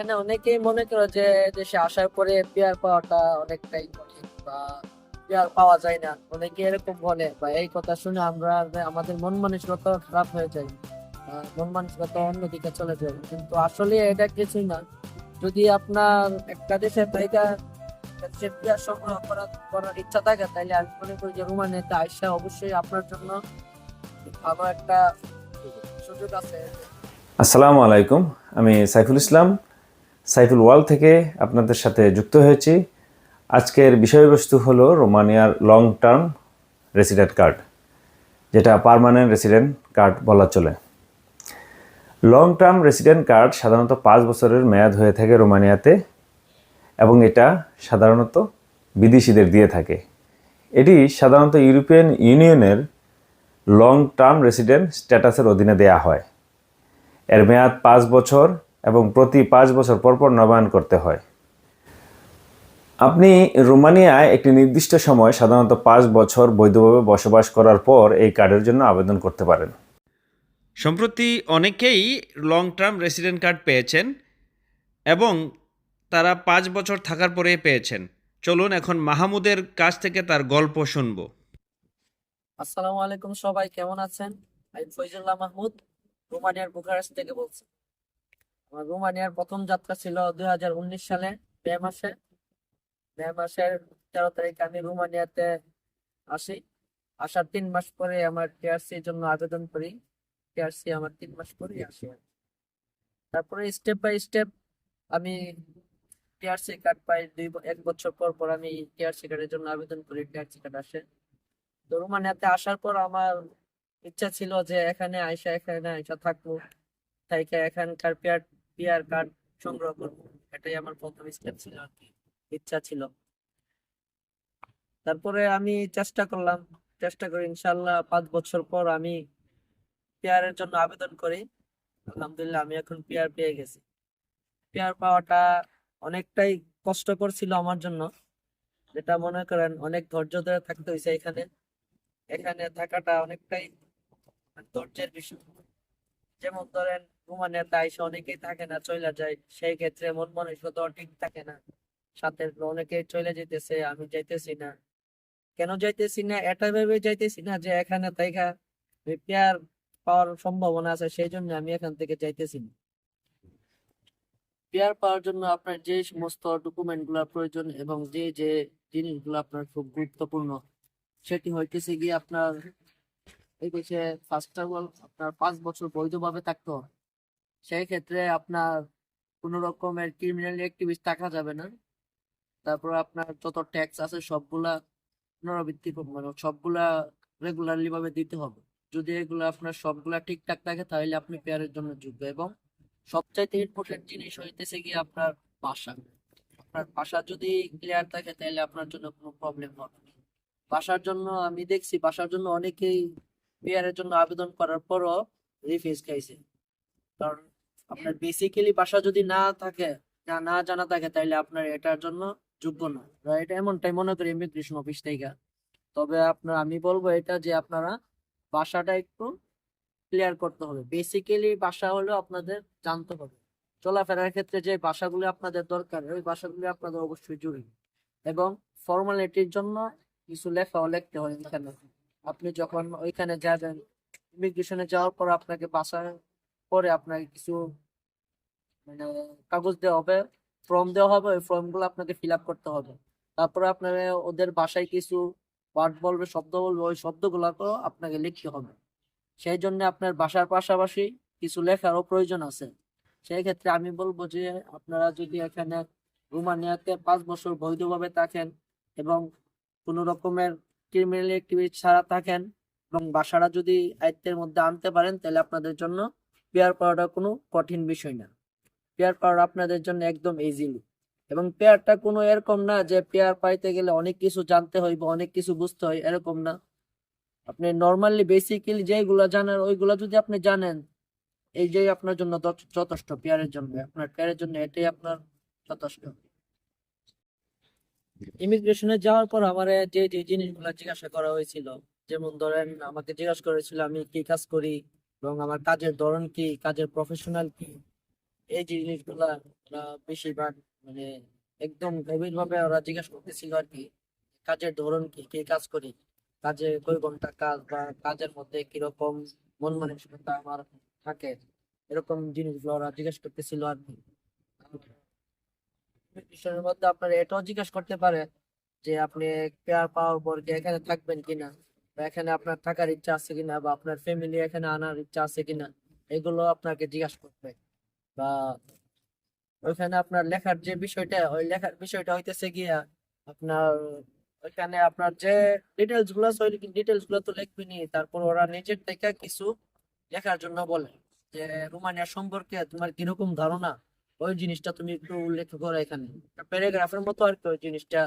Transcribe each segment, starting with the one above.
এখানে অনেকেই মনে করে যে দেশে আসার পরে পেয়ার পাওয়াটা অনেকটাই কঠিন বা পেয়ার পাওয়া যায় না। অনেকে এরকম বলে, বা এই কথা শুনে আমরা আমাদের মন মানসিকতা খারাপ হয়ে যায় মন মানসিকতা অন্যদিকে চলে যায়। কিন্তু আসলে এটা কিছুই না। যদি আপনার একটা দেশের জায়গা পেয়ার সংগ্রহ করার করার ইচ্ছা থাকে তাহলে আমি মনে করি যে রোমানিয়াতে আইসা অবশ্যই আপনার জন্য ভালো একটা সুযোগ আছে। আসসালামু আলাইকুম, আমি সাইফুল ইসলাম। সাইফুল ওয়াল থেকে আপনাদের সাথে যুক্ত হয়েছি। আজকের বিষয়বস্তু হলো রোমানিয়ার লং টার্ম রেসিডেন্ট কার্ড, যেটা পারমানেন্ট রেসিডেন্ট কার্ড বলা চলে। লং টার্ম রেসিডেন্ট কার্ড সাধারণত পাঁচ বছরের মেয়াদ হয়ে থাকে রোমানিয়াতে এবং এটা সাধারণত বিদেশিদের দিয়ে থাকে। এটি সাধারণত ইউরোপিয়ান ইউনিয়নের লং টার্ম রেসিডেন্ট স্ট্যাটাসের অধীনে দেয়া হয়। এর মেয়াদ পাঁচ বছর এবং প্রতি পাঁচ বছর পর পর নবায়ন করতে হয়। আপনি রোমানিয়ায় একটি নির্দিষ্ট সময় সাধারণত পাঁচ বছর বৈধভাবে বসবাস করার পর এই কার্ডের জন্য আবেদন করতে পারেন। সম্প্রতি অনেকেই লং টার্ম রেসিডেন্ট কার্ড পেয়েছেন এবং তারা পাঁচ বছর থাকার পরে পেয়েছেন। চলুন এখন মাহমুদের কাছ থেকে তার গল্প শুনব। আসসালামু আলাইকুম সবাই কেমন আছেন? আমি ফৈজুল্লাহ মাহমুদ রোমানিয়ার বুখারেস্ট থেকে বলছি। আমার রোমানিয়ার প্রথম যাত্রা ছিল দুই হাজার উনিশ সালে, মে মাসে। মে মাসের তেরো তারিখে আমি রোমানিয়াতে আসি। আসার তিন মাস পরে আমার টিআরসি জন্য আবেদন করি। টিআরসি আমার তিন মাস পরে আসে। তারপরে স্টেপ বাই স্টেপ আমি টিআরসি কার্ড পাই। দুই এক বছর পর পর আমি টিআরসি কার্ডের জন্য আবেদন করি টিআরসি কার্ড আসে। তো রোমানিয়াতে আসার পর আমার ইচ্ছা ছিল যে এখানে আইসা এখানে আইসা থাকব। তাইকে এখানকার পিয়ার পিয়ার কার্ড সংগ্রহ করব। এটাই আমার প্রথম স্টেপ ছিল আর কি, ইচ্ছা ছিল। তারপরে আমি চেষ্টা করলাম, চেষ্টা করি ইনশাল্লাহ পাঁচ বছর পর আমি পিয়ারের জন্য আবেদন করি। আলহামদুলিল্লাহ আমি এখন পিয়ার পেয়ে গেছি। পিয়ার পাওয়াটা অনেকটাই কষ্টকর ছিল আমার জন্য। যেটা মনে করেন অনেক ধৈর্য ধরে থাকতে হয়েছে এখানে। এখানে থাকাটা অনেকটাই ধৈর্যের বিষয়। যেমন ধরেন রোমানিয়াতে আইসা অনেকেই থাকে না চলে যায়, সেই ক্ষেত্রে মন মানসিকতা ঠিক থাকে না। সাথে অনেকেই চলে যেতেছে আমি যাইতেছি না। কেন যাইতেছি না? এটা ভেবে যাইতেছি না যে এখানে তাইকা পেয়ার পাওয়ার সম্ভাবনা আছে, সেই জন্য আমি এখান থেকে যাইতেছি না। পেয়ার পাওয়ার জন্য আপনার যে সমস্ত ডকুমেন্টগুলা প্রয়োজন এবং যে যে জিনিসগুলো আপনার খুব গুরুত্বপূর্ণ, সেটি হইতেছে গিয়ে আপনার এই দেশে ফার্স্ট অফ অল আপনার পাঁচ বছর বৈধভাবে থাকতে হবে সেই ক্ষেত্রে আপনার কোনো রকমের ক্রিমিনাল অ্যাক্টিভিটি থাকা যাবে না। তারপর আপনার যত ট্যাক্স আছে সবগুলা পুনরাবৃত্তি মানে সবগুলা রেগুলারলি ভাবে দিতে হবে। যদি এগুলো আপনার সবগুলা ঠিকঠাক থাকে, তাহলে আপনি পেয়ারের জন্য যোগ্য। এবং সবচাইতে ইম্পর্টেন্ট জিনিস হইতেছে গিয়ে আপনার বাসা। আপনার ভাষা যদি ক্লিয়ার থাকে, তাহলে আপনার জন্য কোনো প্রবলেম হবে বাসার জন্য আমি দেখছি, বাসার জন্য অনেকেই পেয়ারের জন্য আবেদন করার পরও রিফিউজ খাইছে। কারণ আপনার বেসিক্যালি বাসা যদি না থাকে, না না জানা থাকে তাহলে আপনার এটার জন্য যোগ্য না। এটা এমনটাই মনে করি ইমিগ্রেশন অফিস থেকে। তবে আপনার আমি বলব এটা যে আপনারা বাসাটা একটু ক্লিয়ার করতে হবে। বেসিক্যালি ভাষা হলেও আপনাদের জানতে হবে। চলাফেরার ক্ষেত্রে যে ভাষাগুলো আপনাদের দরকার, ওই ভাষাগুলো আপনাদের অবশ্যই জরুরি। এবং ফর্মালিটির জন্য কিছু লেখাও লিখতে হয় এখানে। আপনি যখন ওইখানে যাবেন ইমিগ্রেশনে যাওয়ার পর আপনাকে বাসার পরে আপনাকে কিছু মানে কাগজ দেওয়া হবে ফর্ম দেওয়া হবে, ওই ফর্মগুলো আপনাকে ফিল আপ করতে হবে। তারপরে আপনার ওদের বাসায় কিছু ওয়ার্ড বলবে, শব্দ বলবে, ওই শব্দগুলোকেও আপনাকে লিখতে হবে। সেই জন্য আপনার বাসার পাশাপাশি কিছু লেখারও প্রয়োজন আছে। সেই ক্ষেত্রে আমি বলব যে, আপনারা যদি এখানে রোমানিয়াতে পাঁচ বছর বৈধভাবে থাকেন এবং কোনো রকমের ক্রিমিনাল অ্যাক্টিভিটি ছাড়া থাকেন এবং বাসাটা যদি আয়ত্তের মধ্যে আনতে পারেন, তাহলে আপনাদের জন্য পেয়ার পাওয়াটা কোনো কঠিন বিষয় না। পেয়ার পাওয়া আপনাদের জন্য একদম ইজিলি এবং পেয়ারটা কোনো এরকম না যে পেয়ার পাইতে গেলে অনেক কিছু জানতে হয় বা অনেক কিছু বুঝতে হয়, এরকম না। আপনি নর্মালি বেসিক্যালি যেগুলো জানেন, ওইগুলো যদি আপনি জানেন এই যে আপনার জন্য যথেষ্ট। পেয়ারের জন্য, আপনার পেয়ারের জন্য এটাই আপনার যথেষ্ট। ইমিগ্রেশনে যাওয়ার পর আমার যে যে জিনিসগুলো জিজ্ঞাসা করা হয়েছিল, যেমন ধরেন আমাকে জিজ্ঞাসা করেছিল আমি কি কাজ করি এবং আমার কাজের ধরন কি, কাজের প্রফেশনাল কি, এই জিনিসগুলা বেশিরভাগ মানে একদম গভীর ভাবে ওরা জিজ্ঞেস করতেছিল আর কি, কাজের ধরন কি কি কাজ করি, কাজে কই ঘণ্টা কাজ বা কাজের মধ্যে কীরকম মন মানসিকতা আমার থাকে, এরকম জিনিসগুলো ওরা জিজ্ঞেস করতেছিল আর কি। বিষয়ের মধ্যে আপনার এটাও জিজ্ঞেস করতে পারে যে আপনি পেয়ার পাওয়ার পর এখানে থাকবেন কিনা? বা এখানে আপনার থাকার ইচ্ছা আছে কিনা? বা আপনার ফ্যামিলি এখানে আনার ইচ্ছা আছে কিনা? এগুলো আপনাকে করবে। বা ওইখানে আপনার লেখার যে বিষয়টা, ওই লেখার বিষয়টা হইতেছে গিয়া আপনার ওইখানে আপনার যে ডিটেলসগুলো ডিটেলসগুলো তো লিখবেনি তারপর ওরা নিজের থেকে কিছু লেখার জন্য বলে যে, রোমানিয়া সম্পর্কে তোমার কীরকম ধারণা? ওই জিনিসটা তুমি একটু উল্লেখ করো এখানে। প্যারাগ্রাফের মতো আর কি ওই জিনিসটা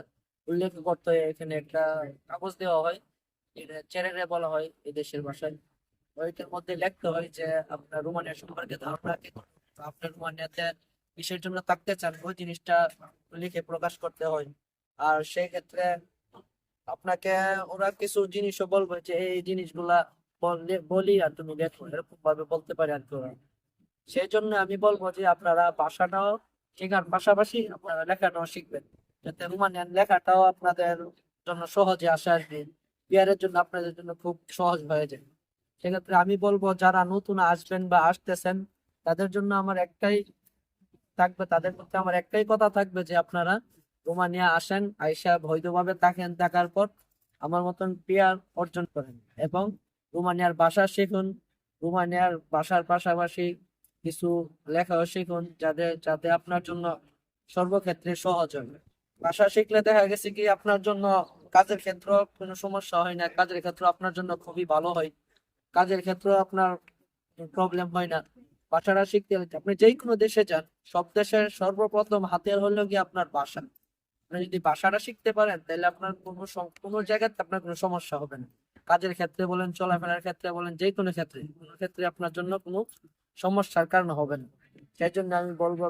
উল্লেখ করতে হয়। এখানে একটা কাগজ দেওয়া হয় এটা চেরেরে বলা হয় এই দেশের ভাষায়। ওইটার মধ্যে লিখতে হয় যে, আপনার রোমানিয়া সম্পর্কে ধারণা কি? আপনার রোমানিয়াতে কিসের জন্য থাকতে চান, ওই জিনিসটা লিখে প্রকাশ করতে হয়। আর সেই ক্ষেত্রে আপনাকে ওরা কিছু জিনিসও বলবে যে, এই জিনিসগুলা বলি আর তুমি দেখো এরকম ভাবে বলতে পারে আর কি ওরা। সেই জন্য আমি বলব যে আপনারা ভাষাটাও শেখার পাশাপাশি আপনারা লেখাটাও শিখবেন। যাতে রোমানিয়ান লেখাটাও আপনাদের জন্য সহজে আসে আসবে বিয়ারের জন্য আপনাদের জন্য খুব সহজ হয়ে যায়। সেক্ষেত্রে আমি বলব, যারা নতুন আসবেন বা আসতেছেন, তাদের জন্য আমার একটাই থাকবে, তাদের মধ্যে আমার একটাই কথা থাকবে যে আপনারা রোমানিয়া আসেন, আইসা বৈধভাবে থাকেন থাকার পর আমার মতন পেয়ার অর্জন করেন। এবং রোমানিয়ার ভাষা শিখুন, রোমানিয়ার ভাষার পাশাপাশি কিছু লেখাও শিখুন যাতে যাতে আপনার জন্য সর্বক্ষেত্রে সহজ হবে। ভাষা শিখলে দেখা গেছে কি আপনার জন্য কাজের ক্ষেত্র কোনো সমস্যা হয় না, কাজের ক্ষেত্র আপনার জন্য খুবই ভালো হয়। কাজের ক্ষেত্রে আপনার প্রবলেম হয় না। ভাষাটা শিখতে হলে আপনি যেই কোনো দেশে যান, সব দেশের সর্বপ্রথম হাতিয়ার হলো কি আপনার ভাষা। আপনি যদি ভাষাটা শিখতে পারেন, তাহলে আপনার কোনো কোনো জায়গাতে আপনার কোনো সমস্যা হবে না। কাজের ক্ষেত্রে বলেন, চলাফেরার ক্ষেত্রে বলেন যে কোনো ক্ষেত্রে কোনো ক্ষেত্রে আপনার জন্য কোনো সমস্যার কারণ হবে না সেই জন্য আমি বলব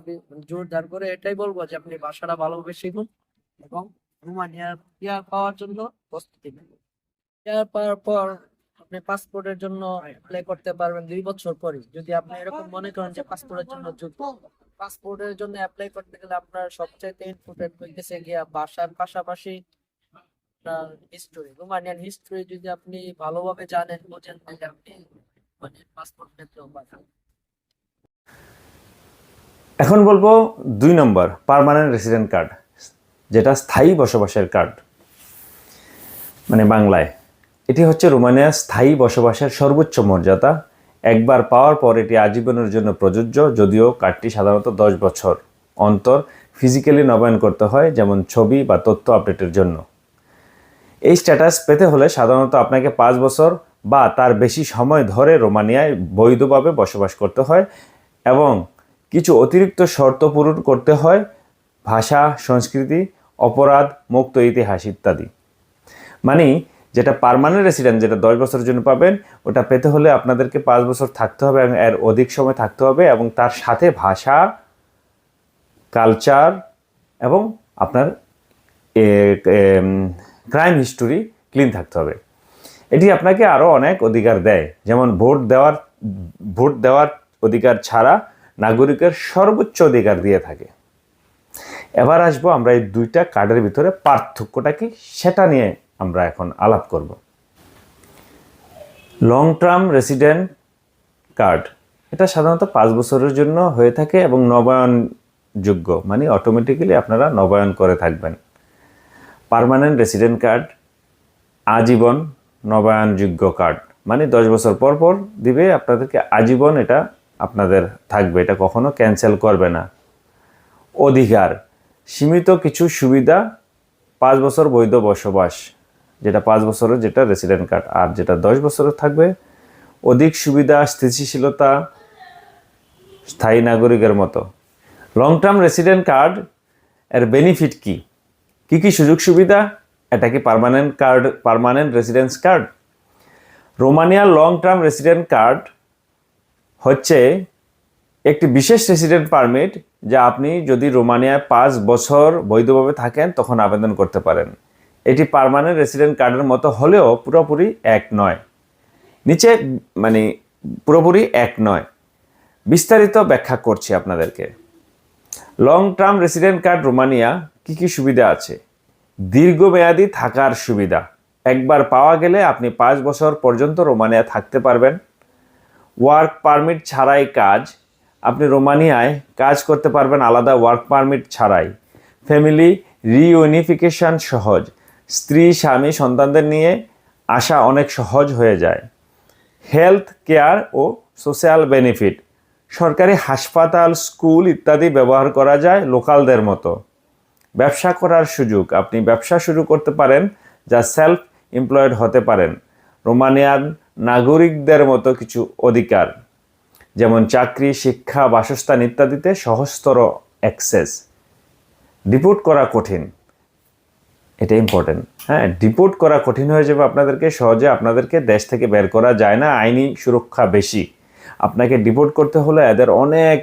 জোরদার করে এটাই বলব যে আপনি ভাষাটা ভালোভাবে শিখুন এবং রোমানিয়ার পিয়ার পাওয়ার জন্য প্রস্তুতি নিন। পিয়ার পাওয়ার পর আপনি পাসপোর্টের জন্য অ্যাপ্লাই করতে পারবেন দুই বছর পরে যদি আপনি এরকম মনে করেন যে পাসপোর্টের জন্য যোগ্য, পাসপোর্টের জন্য অ্যাপ্লাই করতে গেলে আপনার সবচাইতে ইম্পর্টেন্ট হইতেছে গিয়া ভাষার পাশাপাশি আপনার হিস্টোরি রোমানিয়ান হিস্টোরি যদি আপনি ভালোভাবে জানেন, বোঝেন, তাহলে আপনি মানে পাসপোর্ট পেতেও পারেন এখন বলব দুই নম্বর পার্মানেন্ট রেসিডেন্ট কার্ড যেটা স্থায়ী বসবাসের কার্ড মানে বাংলায়। এটি হচ্ছে রোমানিয়ার স্থায়ী বসবাসের সর্বোচ্চ মর্যাদা। একবার পাওয়ার পর এটি আজীবনের জন্য প্রযোজ্য, যদিও কার্ডটি সাধারণত দশ বছর অন্তর ফিজিক্যালি নবায়ন করতে হয়, যেমন ছবি বা তথ্য আপডেটের জন্য। এই স্ট্যাটাস পেতে হলে সাধারণত আপনাকে পাঁচ বছর বা তার বেশি সময় ধরে রোমানিয়ায় বৈধভাবে বসবাস করতে হয় এবং কিছু অতিরিক্ত শর্ত পূরণ করতে হয়, ভাষা, সংস্কৃতি, অপরাধ, মুক্ত ইতিহাস ইত্যাদি। মানে যেটা পার্মানেন্ট রেসিডেন্ট যেটা দশ বছরের জন্য পাবেন, ওটা পেতে হলে আপনাদেরকে পাঁচ বছর থাকতে হবে এবং এর অধিক সময় থাকতে হবে এবং তার সাথে ভাষা কালচার এবং আপনার ক্রাইম হিস্টোরি ক্লিন থাকতে হবে। এটি আপনাকে আরও অনেক অধিকার দেয়। যেমন ভোট দেওয়ার ভোট দেওয়ার অধিকার ছাড়া নাগরিকের সর্বোচ্চ অধিকার দিয়ে থাকে। এবার আসব আমরা এই দুইটা কার্ডের ভিতরে পার্থক্যটা কি, সেটা নিয়ে আমরা এখন আলাপ করব। লং টার্ম রেসিডেন্ট কার্ড এটা সাধারণত পাঁচ বছরের জন্য হয়ে থাকে এবং নবায়নযোগ্য মানে অটোমেটিক্যালি আপনারা নবায়ন করে থাকবেন। পার্মানেন্ট রেসিডেন্ট কার্ড আজীবন নবায়নযোগ্য কার্ড মানে দশ বছর পর পর দিবে, আপনাদেরকে আজীবন এটা আপনাদের থাকবে, এটা কখনো ক্যান্সেল করবে না। অধিকার, সীমিত কিছু সুবিধা, পাঁচ বছর বৈধ বসবাস, যেটা পাঁচ বছরের যেটা রেসিডেন্ট কার্ড আর যেটা দশ বছরের থাকবে, অধিক সুবিধা, স্থিতিশীলতা, স্থায়ী নাগরিকের মতো। লং টার্ম রেসিডেন্ট কার্ড এর বেনিফিট কি? কি কি সুযোগ সুবিধা? এটা কি permanent card permanent residence card রোমানিয়ার long term resident card হচ্ছে একটি বিশেষ রেসিডেন্ট পারমিট যা আপনি যদি রোমানিয়ায় পাঁচ বছর বৈধভাবে থাকেন, তখন আবেদন করতে পারেন। এটি পার্মানেন্ট রেসিডেন্ট কার্ডের মতো হলেও পুরোপুরি এক নয়। নিচে মানে পুরোপুরি এক নয়। বিস্তারিত ব্যাখ্যা করছি আপনাদেরকে। Long term resident card Romania কি কি সুবিধা আছে? দীর্ঘমেয়াদী থাকার সুবিধা। একবার পাওয়া গেলে আপনি পাঁচ বছর পর্যন্ত রোমানিয়া থাকতে পারবেন। ওয়ার্ক পারমিট ছাড়াই কাজ। আপনি রোমানিয়ায় কাজ করতে পারবেন আলাদা ওয়ার্ক পারমিট ছাড়াই। ফ্যামিলি রিইউনিফিকেশন সহজ। স্ত্রী, স্বামী, সন্তানদের নিয়ে আসা অনেক সহজ হয়ে যায়। হেলথ কেয়ার ও সোশ্যাল বেনিফিট সরকারি হাসপাতাল স্কুল ইত্যাদি ব্যবহার করা যায় লোকালদের মতো। ব্যবসা করার সুযোগ। আপনি ব্যবসা শুরু করতে পারেন যা সেলফ এমপ্লয়েড হতে পারেন। রোমানিয়ান নাগরিকদের মতো কিছু অধিকার, যেমন চাকরি, শিক্ষা, বাসস্থান ইত্যাদিতে সহজতর অ্যাক্সেস ডিপোর্ট করা কঠিন। এটা ইম্পর্টেন্ট হ্যাঁ ডিপোর্ট করা কঠিন হয়ে যাবে আপনাদেরকে, সহজে আপনাদেরকে দেশ থেকে বের করা যায় না, আইনি সুরক্ষা বেশি। আপনাকে ডিপোর্ট করতে হলে এদের অনেক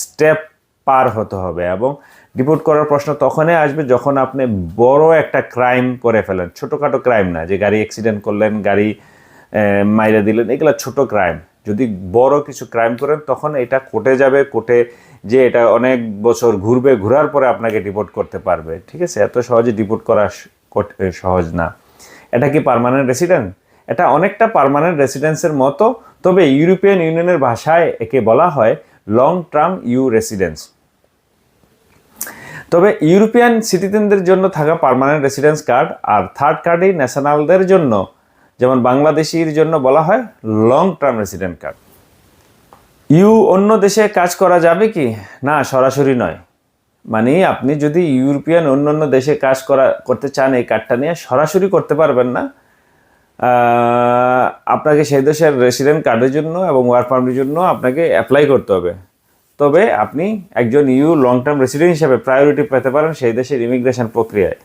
স্টেপ পার হতে হবে এবং ডিপোর্ট করার প্রশ্ন তখনই আসবে যখন আপনি বড় একটা ক্রাইম করে ফেলেন। ছোটোখাটো ক্রাইম না, যে গাড়ি অ্যাক্সিডেন্ট করলেন, গাড়ি মাইরে দিলেন। এগুলো ছোট ক্রাইম যদি বড় কিছু ক্রাইম করেন, তখন এটা কোর্টে যাবে কোর্টে যে এটা অনেক বছর ঘুরবে, ঘোরার পরে আপনাকে ডিপোর্ট করতে পারবে। ঠিক আছে? এত সহজে ডিপোর্ট করা সহজ না। এটা কি পার্মানেন্ট রেসিডেন্ট এটা অনেকটা পারমানেন্ট রেসিডেন্সের মতো, তবে ইউরোপিয়ান ইউনিয়নের ভাষায় একে বলা হয় লং টার্ম ইউ রেসিডেন্স তবে ইউরোপিয়ান সিটিজেনদের জন্য থাকা পারমানেন্ট রেসিডেন্স কার্ড আর থার্ড কার্ডই ন্যাশনালদের জন্য যেমন বাংলাদেশির জন্য বলা হয় long term resident card EU অন্য দেশে কাজ করা যাবে কি? না, সরাসরি নয়। মানে আপনি যদি ইউরোপিয়ান অন্য অন্য দেশে কাজ করা, করতে চান এই কার্ডটা নিয়ে, সরাসরি করতে পারবেন না। আপনাকে সেই দেশের রেসিডেন্ট কার্ডের জন্য এবং ওয়ার্ক পারমিটের জন্য আপনাকে অ্যাপ্লাই করতে হবে। তবে আপনি একজন ইউ লং টার্ম রেসিডেন্ট হিসাবে প্রায়োরিটি পেতে পারেন সেই দেশের ইমিগ্রেশন প্রক্রিয়ায়।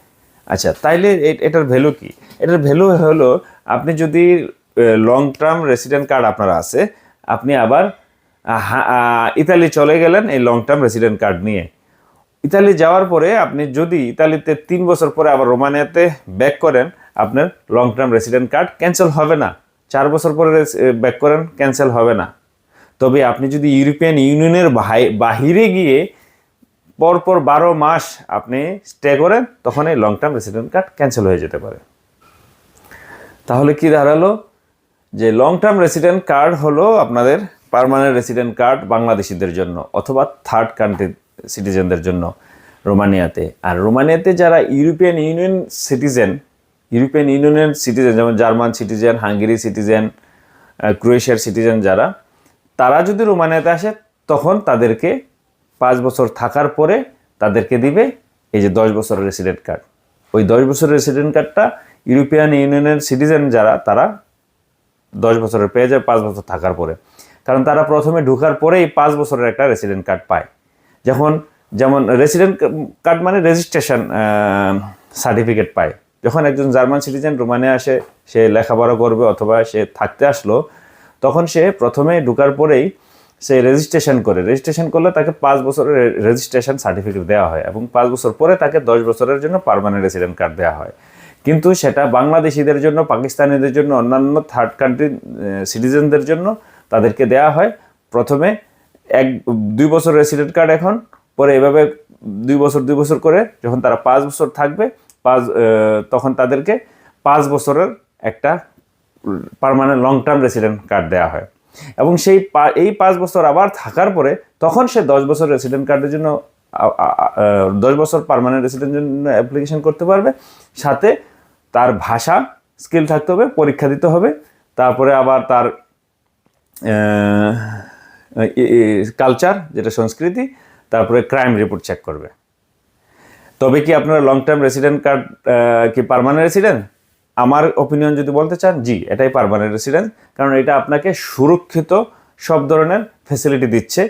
আচ্ছা তাইলে এটার ভ্যালু কি? এটার ভ্যালু হলো আপনি যদি লং টার্ম রেসিডেন্ট কার্ড আপনার আছে, আপনি আবার ইতালি চলে গেলেন এই লং টার্ম রেসিডেন্ট কার্ড নিয়ে। ইতালি যাওয়ার পরে আপনি যদি ইতালিতে তিন বছর পরে আবার রোমানিয়াতে ব্যাক করেন, আপনার long term resident card cancel হবে না। চার বছর পরে ব্যাক করেন ক্যান্সেল হবে না। তবে আপনি যদি ইউরোপিয়ান ইউনিয়নের বাহি- বাহিরে গিয়ে পরপর বারো মাস আপনি স্টে করেন তখন এই long term resident card cancel হয়ে যেতে পারে। তাহলে কি দাঁড়াল? যে লং টার্ম রেসিডেন্ট কার্ড হলো আপনাদের পার্মানেন্ট রেসিডেন্ট কার্ড বাংলাদেশিদের জন্য অথবা থার্ড কান্ট্রি সিটিজেনদের জন্য রোমানিয়াতে। আর রোমানিয়াতে যারা ইউরোপিয়ান ইউনিয়ন সিটিজেন ইউরোপিয়ান ইউনিয়নের সিটিজেন যেমন জার্মান সিটিজেন হাঙ্গেরি সিটিজেন ক্রোয়েশিয়ার সিটিজেন যারা, তারা যদি রোমানিয়াতে আসে তখন তাদেরকে পাঁচ বছর থাকার পরে তাদেরকে দিবে এই যে দশ বছরের রেসিডেন্ট কার্ড ওই দশ বছরের রেসিডেন্ট কার্ডটা ইউরোপিয়ান ইউনিয়নের সিটিজেন যারা, তারা দশ বছরের পেয়ে যায় পাঁচ বছর থাকার পরে। কারণ তারা প্রথমে ঢুকার পরেই পাঁচ বছরের একটা রেসিডেন্ট কার্ড পায়। যখন যেমন রেসিডেন্ট কার্ড মানে রেজিস্ট্রেশন সার্টিফিকেট পায়। যখন একজন জার্মান সিটিজেন রোমানিয়া আসে, সে লেখাপড়া করবে অথবা সে থাকতে আসলো, তখন সে প্রথমে ঢুকার পরেই সে রেজিস্ট্রেশন করে। রেজিস্ট্রেশন করলে তাকে পাঁচ বছরের রেজিস্ট্রেশন সার্টিফিকেট দেওয়া হয় এবং পাঁচ বছর পরে তাকে দশ বছরের জন্য পার্মানেন্ট রেসিডেন্ট কার্ড দেওয়া হয়। কিন্তু সেটা বাংলাদেশিদের জন্য, পাকিস্তানিদের জন্য, অন্যান্য থার্ড কান্ট্রি সিটিজেনদের জন্য তাদেরকে দেওয়া হয়। প্রথমে এক, দুই বছর রেসিডেন্ট কার্ড এখন, পরে এভাবে দুই বছর দুই বছর করে যখন তারা পাঁচ বছর থাকবে, পাঁচ তখন তাদেরকে পাঁচ বছরের একটা permanent long term resident card দেওয়া হয়। এবং সেই এই পাঁচ বছর আবার থাকার পরে তখন সে দশ বছর রেসিডেন্ট কার্ডের জন্য দশ বছর পার্মানেন্ট রেসিডেন্টের জন্য অ্যাপ্লিকেশন করতে পারবে। সাথে তার ভাষা স্কিল থাকতে হবে, পরীক্ষা দিতে হবে। তারপরে আবার তার কালচার যেটা সংস্কৃতি, তারপরে ক্রাইম রিপোর্ট চেক করবে। তবে কি আপনার লং টার্ম রেসিডেন্ট কার্ড কি পার্মানেন্ট রেসিডেন্ট আমার ওপিনিয়ন যদি বলতে চান, জি, এটাই পার্মানেন্ট রেসিডেন্ট কারণ এটা আপনাকে সুরক্ষিত সব ধরনের ফেসিলিটি দিচ্ছে,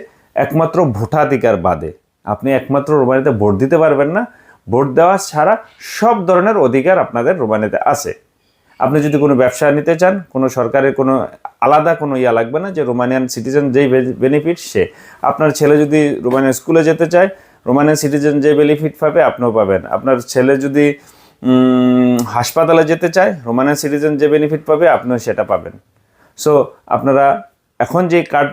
একমাত্র ভোটাধিকার বাদে। আপনি একমাত্র রোমানিতে ভোট দিতে পারবেন না, ভোট দেওয়া ছাড়া সব ধরনের অধিকার আপনাদের রোমানিতে আছে। আপনি যদি কোনো ব্যবসা নিতে চান, কোনো সরকারের কোনো আলাদা কোনো ইয়া লাগবে না যে রোমানিয়ান সিটিজেন যেই বেনিফিট সে। আপনার ছেলে যদি রোমানিয়ান স্কুলে যেতে চায়, রোমানিয়ান সিটিজেন যে বেনিফিট পাবে, আপনিও পাবেন। আপনার ছেলে যদি হাসপাতালে যেতে চায় রোমানিয়ান সিটিজেন যে বেনিফিট পাবে, আপনিও সেটা পাবেন। সো আপনারা এখন যে কার্ড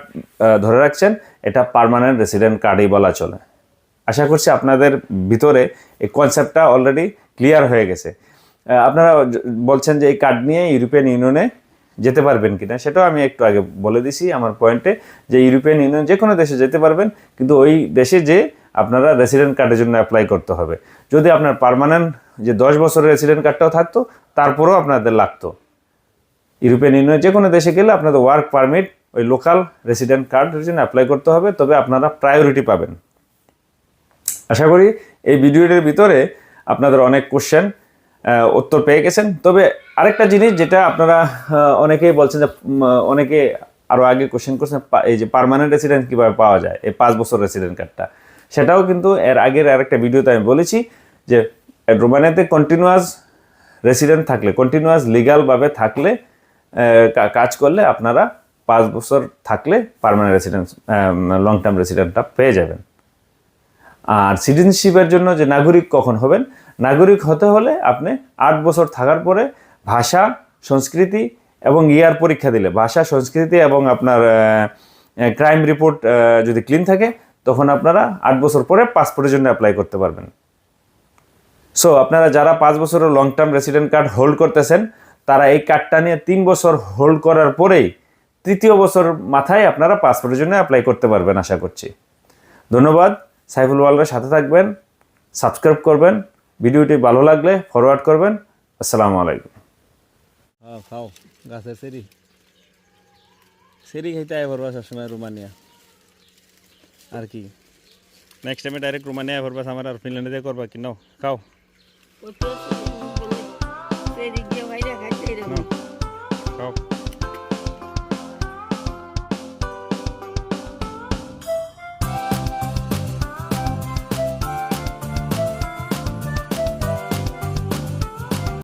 ধরে রাখছেন, এটা পার্মানেন্ট রেসিডেন্ট কার্ডই বলা চলে। আশা করছি আপনাদের ভিতরে এই কনসেপ্টটা অলরেডি ক্লিয়ার হয়ে গেছে। আপনারা বলছেন যে এই কার্ড নিয়ে ইউরোপিয়ান ইউনিয়নে যেতে পারবেন কিনা, সেটাও আমি একটু আগে বলে দিছি আমার পয়েন্টে যে ইউরোপিয়ান ইউনিয়ন যে কোনো দেশে যেতে পারবেন, কিন্তু ওই দেশে যে আপনারা রেসিডেন্ট কার্ডের জন্য অ্যাপ্লাই করতে হবে। যদি আপনার পার্মানেন্ট যে দশ বছরের রেসিডেন্ট কার্ডটাও থাকতো, তারপরেও আপনাদের লাগতো। ইউরোপিয়ান ইউনিয়নের যে কোনো দেশে গেলে আপনাদের ওয়ার্ক পারমিট ওই লোকাল রেসিডেন্ট কার্ডের জন্য অ্যাপ্লাই করতে হবে, তবে আপনারা প্রায়োরিটি পাবেন। আশা করি এই ভিডিওটির ভিতরে আপনাদের অনেক কোশ্চেন উত্তর পেয়ে গেছেন। তবে আরেকটা জিনিস যেটা আপনারা অনেকেই বলছেন যে অনেকে আরও আগে কোশ্চেন করছেন এই যে পার্মানেন্ট রেসিডেন্ট কীভাবে পাওয়া যায়, এই পাঁচ বছর রেসিডেন্ট কার্ডটা সেটাও কিন্তু এর আগের আরেকটা ভিডিওতে আমি বলেছি যে রোমানিয়াতে কন্টিনিউয়াস রেসিডেন্ট থাকলে কন্টিনিউয়াস লিগালভাবে থাকলে কাজ করলে আপনারা পাঁচ বছর থাকলে পার্মানেন্ট রেসিডেন্স লং টার্ম রেসিডেন্টটা পেয়ে যাবেন। আর সিটিজেনশিপের জন্য যে নাগরিক কখন হবেন? নাগরিক হতে হলে আপনি আট বছর থাকার পরে ভাষা, সংস্কৃতি এবং ইয়ার পরীক্ষা দিলে, ভাষা, সংস্কৃতি এবং আপনার ক্রাইম রিপোর্ট যদি ক্লিন থাকে তখন আপনারা আট বছর পরে পাসপোর্টের জন্য অ্যাপ্লাই করতে পারবেন। সো আপনারা যারা পাঁচ বছরের long term resident card hold করতেছেন, তারা এই কার্ডটা নিয়ে তিন বছর হোল্ড করার পরেই তৃতীয় বছর মাথায় আপনারা পাসপোর্টের জন্য অ্যাপ্লাই করতে পারবেন আশা করছি। ধন্যবাদ, সাইফুল ওয়ালের সাথে থাকবেন সাবস্ক্রাইব করবেন, ভিডিওটি ভালো লাগলে ফরওয়ার্ড করবেন, আসসালামু আলাইকুম। খাও, গাছের সেরি সেরি খাইতে আয় ভরবা সবসময় রোমানিয়া। আর কি। নেক্সট টাইমে ডাইরেক্ট রোমানিয়া ভরবা আমার আর ফিনল্যান্ডে দিয়ে করবা কি? নাও খাও. খাও।